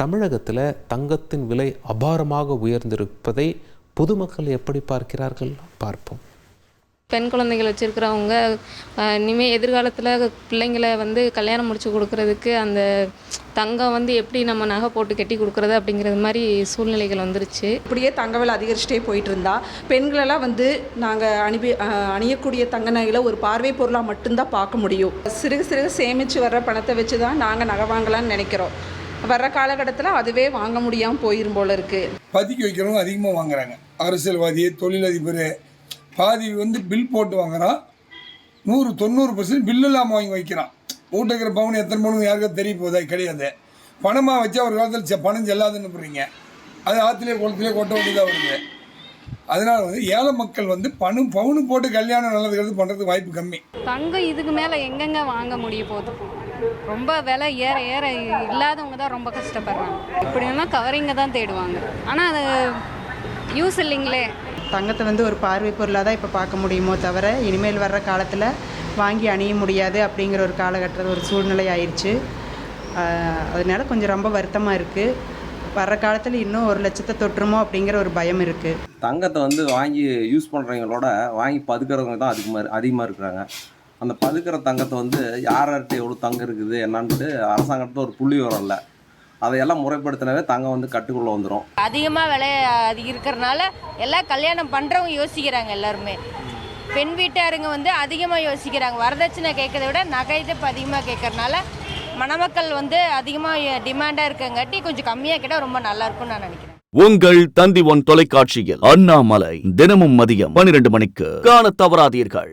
தமிழகத்தில் தங்கத்தின் விலை அபாரமாக உயர்ந்திருப்பதை பொதுமக்கள் எப்படி பார்க்கிறார்கள்? பார்ப்போம். பெண் குழந்தைகள் வச்சுருக்கிறவங்க இனிமேல் எதிர்காலத்தில் பிள்ளைங்களை வந்து கல்யாணம் முடிச்சு கொடுக்கறதுக்கு அந்த தங்கம் வந்து எப்படி நம்ம நகை போட்டு கட்டி கொடுக்குறது அப்படிங்கிறது மாதிரி சூழ்நிலைகள் வந்துருச்சு. இப்படியே தங்க விலை அதிகரிச்சுட்டே போயிட்டு இருந்தா பெண்களெல்லாம் வந்து நாங்கள் அனுப்பி அணியக்கூடிய தங்க நகைகளை ஒரு பார்வை பொருளாக மட்டும்தான் பார்க்க முடியும். சிறுக சிறுக சேமித்து வர்ற பணத்தை வச்சு தான் நாங்கள் நகை வாங்கலாம்னு நினைக்கிறோம். வர்ற காலகட்டத்தில் அதுவே வாங்க முடியாமல் போயிரும் போல இருக்குது பதுக்கி வைக்கிறவங்க அதிகமாக வாங்குறாங்க. அரசியல்வாதி தொழிலதிபர் பாதி வந்து பில் போட்டு வாங்குறான். நூறு தொண்ணூறு பர்சன்ட் பில் இல்லாமல் வாங்கி வைக்கிறான். வீட்டுல இருக்கிற பவுன் எத்தனை பவுன் யாருக்கும் தெரிய போதா கிடையாது. பணமாக வச்சா ஒரு காலத்தில் பணம் செல்லாதுன்னு போகிறீங்க அது ஆற்றுலேயே குளத்துலேயே கொட்ட வேண்டியதாக வருது. அதனால் வந்து ஏழை மக்கள் வந்து பணம் பவுனு போட்டு கல்யாணம் நல்லதுங்கிறது பண்ணுறதுக்கு வாய்ப்பு கம்மி. தங்கம் இதுக்கு மேலே எங்கெங்க வாங்க முடிய போகுது? ரொம்ப விலை ஏற ஏற இல்லாதவங்க தான் ரொம்ப கஷ்டப்படுறாங்க. இப்படின்னா கவரிங்க தான் தேடுவாங்க. ஆனால் அது யூஸ் இல்லைங்களே. தங்கத்தை வந்து ஒரு பார்வை பொருளாக தான் இப்போ பார்க்க முடியுமோ தவிர இனிமேல் வர்ற காலத்தில் வாங்கி அணிய முடியாது அப்படிங்கிற ஒரு காலகட்டத்தில் ஒரு சூழ்நிலை ஆயிடுச்சு அதனால கொஞ்சம் ரொம்ப வருத்தமாக இருக்குது வர்ற காலத்தில் இன்னும் ஒரு லட்சத்தை தொற்றுமோ அப்படிங்கிற ஒரு பயம் இருக்குது தங்கத்தை வந்து வாங்கி யூஸ் பண்ணுறவங்களோட வாங்கி பதுக்கிறவங்க தான் அதிகமாக அதிகமாக இருக்கிறாங்க. அந்த பதுக்கிற தங்கத்தை வந்து யார் யார்கிட்ட எவ்வளோ தங்கம் இருக்குது என்னான்ட்டு அரசாங்கத்தில் ஒரு புள்ளி வரும் இல்லை. அதையெல்லாம் முறைப்படுத்தினாவே தங்கம் வந்து கட்டுக்குள்ளே வந்துடும் அதிகமாக விலை அதிகம் இருக்கிறனால எல்லாம் கல்யாணம் பண்ணுறவங்க யோசிக்கிறாங்க எல்லாருமே. பெண் வீட்டாருங்க வந்து அதிகமாக யோசிக்கிறாங்க. வரதட்சணை கேட்கறத விட நகை இது இப்போ அதிகமாக கேட்கறனால மணமக்கள் வந்து அதிகமாக டிமாண்டாக இருக்கங்காட்டி கொஞ்சம் கம்மியாக கேட்டால் ரொம்ப நல்லா இருக்கும்னு நான் நினைக்கிறேன். உங்கள் தந்தி ஒன் தொலைக்காட்சியில் அண்ணாமலை தினமும் மதியம் பனிரெண்டு மணிக்கு காணத் தவறாதீர்கள்.